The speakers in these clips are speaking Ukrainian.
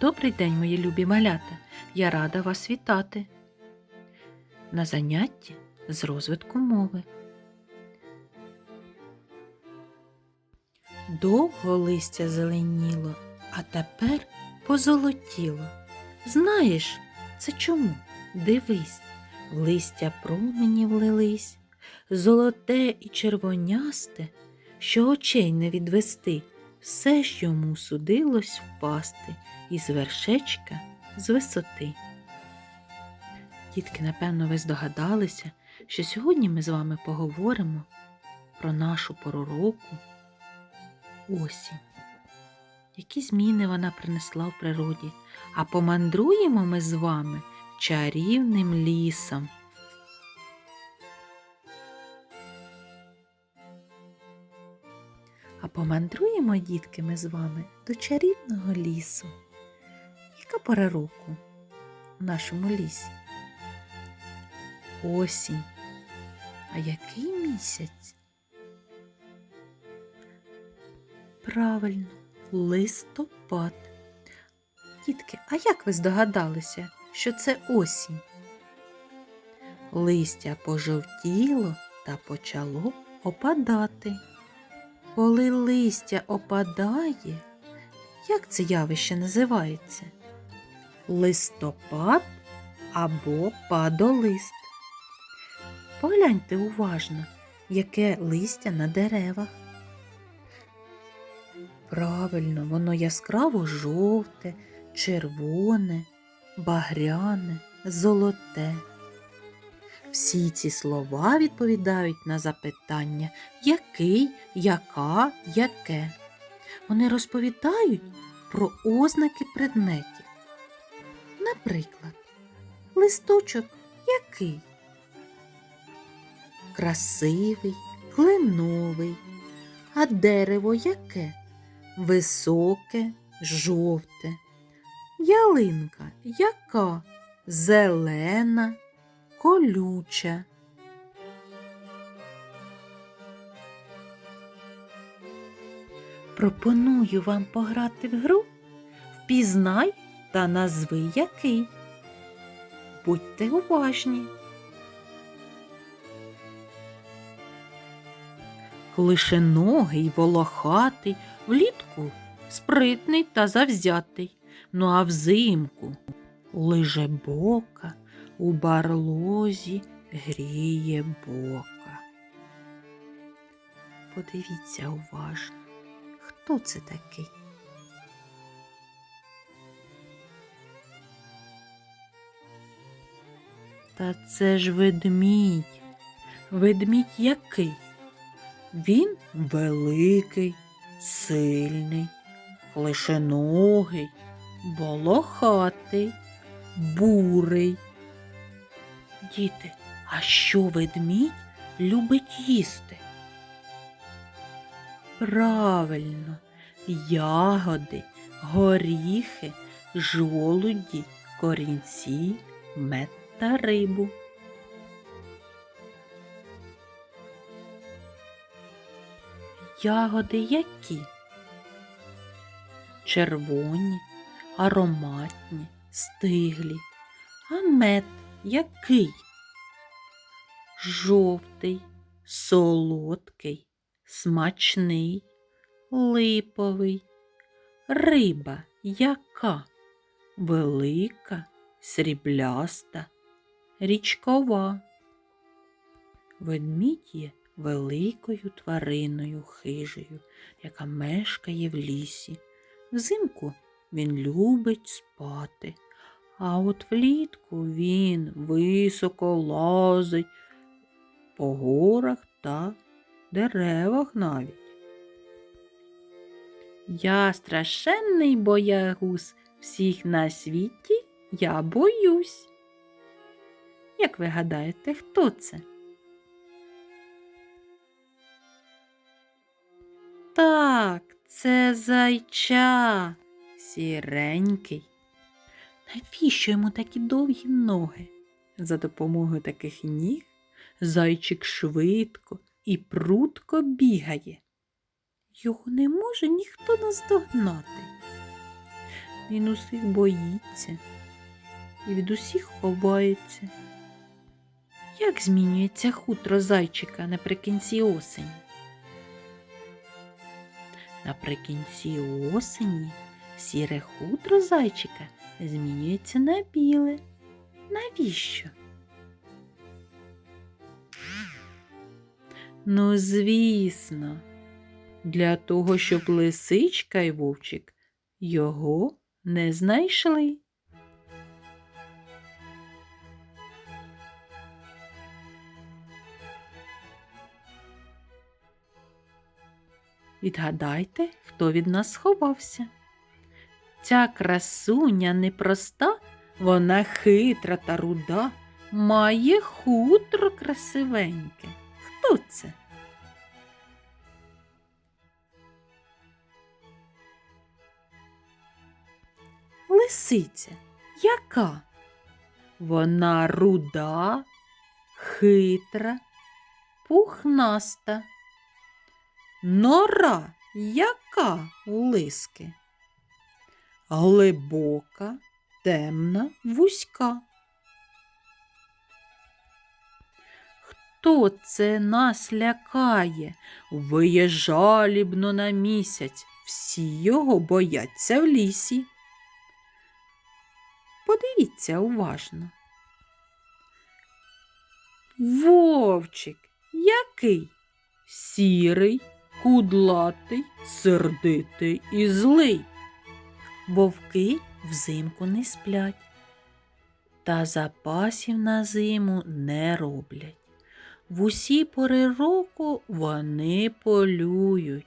Добрий день, мої любі малята. Я рада вас вітати. На занятті з розвитку мови. Довго листя зеленіло, а тепер позолотіло. Знаєш, це чому? Дивись, в листя промені влились, золоте і червонясте, що очей не відвести, все ж йому судилось впасти із вершечка з висоти. Дітки, напевно, ви здогадалися, що сьогодні ми з вами поговоримо про нашу пору осінь. Які зміни вона принесла в природі, а помандруємо ми з вами чарівним лісом. А помандруємо, дітки, ми з вами до чарівного лісу. Яка пора року у нашому лісі? Осінь. А який місяць? Правильно, листопад. Дітки, а як ви здогадалися, що це осінь? Листя пожовтіло та почало опадати. Коли листя опадає, як це явище називається? Листопад або падолист. Погляньте уважно, яке листя на деревах. Правильно, воно яскраво жовте, червоне, багряне, золоте. Всі ці слова відповідають на запитання який, яка, яке. Вони розповідають про ознаки предметів. Наприклад, листочок який? Красивий, кленовий, а дерево яке? Високе, жовте. Ялинка яка? Зелена, колюча. Пропоную вам пограти в гру. Впізнай та назви який. Будьте уважні. Клишеногий, волохатий, влітку спритний та завзятий. Ну а взимку лиже бока, у барлозі гріє бока. Подивіться уважно, хто це такий? Та це ж ведмідь. Ведмідь який? Він великий, сильний, клишеногий, волохатий, бурий. Діти, а що ведмідь любить їсти? Правильно, ягоди, горіхи, жолуді, корінці, мед та рибу. Ягоди які? Червоні, ароматні, стиглі. А мед який? Жовтий, солодкий, смачний, липовий. Риба яка? Велика, срібляста, річкова. Ведмідь є великою твариною хижею, яка мешкає в лісі. Взимку він любить спати, а от влітку він високо лазить по горах та деревах навіть. Я страшенний боягуз, всіх на світі я боюсь. Як ви гадаєте, хто це? Так, це зайча сіренький. Навіщо йому такі довгі ноги? За допомогою таких ніг зайчик швидко і прудко бігає. Його не може ніхто наздогнати. Він усіх боїться і від усіх ховається. Як змінюється хутро зайчика наприкінці осені? Наприкінці осені сіре хутро зайчика змінюється на біле. Навіщо? Ну, звісно, для того, щоб лисичка й вовчик його не знайшли. Відгадайте, хто від нас сховався. Ця красуня непроста, вона хитра та руда, має хутро красивеньке. Хто це? Лисиця. Яка? Вона руда, хитра, пухнаста. Нора яка у лиски? Глибока, темна, вузька. Хто це нас лякає? Виє жалібно на місяць, всі його бояться в лісі. Подивіться уважно. Вовчик, який? Сірий, кудлатий, сердитий і злий. Вовки взимку не сплять, та запасів на зиму не роблять. В усі пори року вони полюють.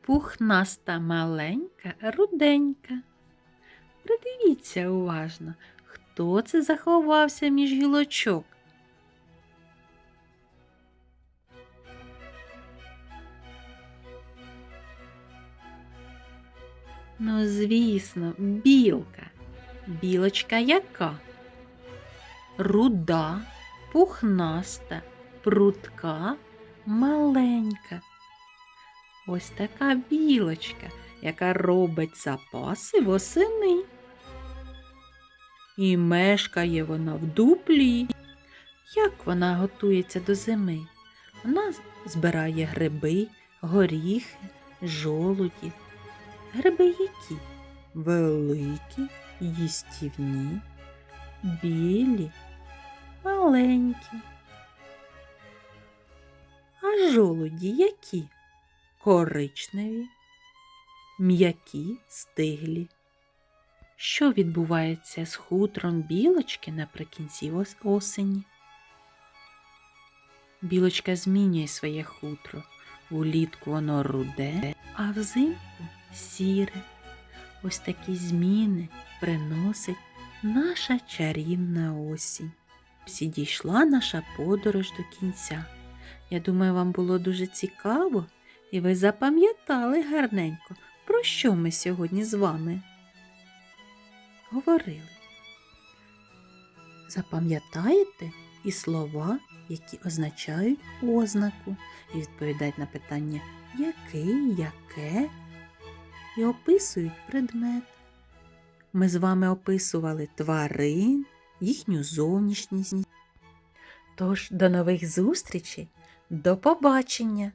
Пухнаста маленька, руденька. Придивіться уважно, хто це заховався між гілочок. Ну, звісно, білка. Білочка яка? Руда, пухнаста, прутка, маленька. Ось така білочка, яка робить запаси восени. І мешкає вона в дуплі. Як вона готується до зими? Вона збирає гриби, горіхи, жолуді. Гриби які? Великі, їстівні, білі, маленькі. А жолуді які? Коричневі, м'які, стиглі. Що відбувається з хутром білочки наприкінці осені? Білочка змінює своє хутро. Улітку воно руде, а взимку сіре. Ось такі зміни приносить наша чарівна осінь. Всі дійшла наша подорож до кінця. Я думаю, вам було дуже цікаво, і ви запам'ятали гарненько, про що ми сьогодні з вами говорили. Запам'ятаєте і слова, які означають ознаку, і відповідають на питання який, яке, і описують предмет. Ми з вами описували тварин, їхню зовнішність. Тож до нових зустрічей, до побачення!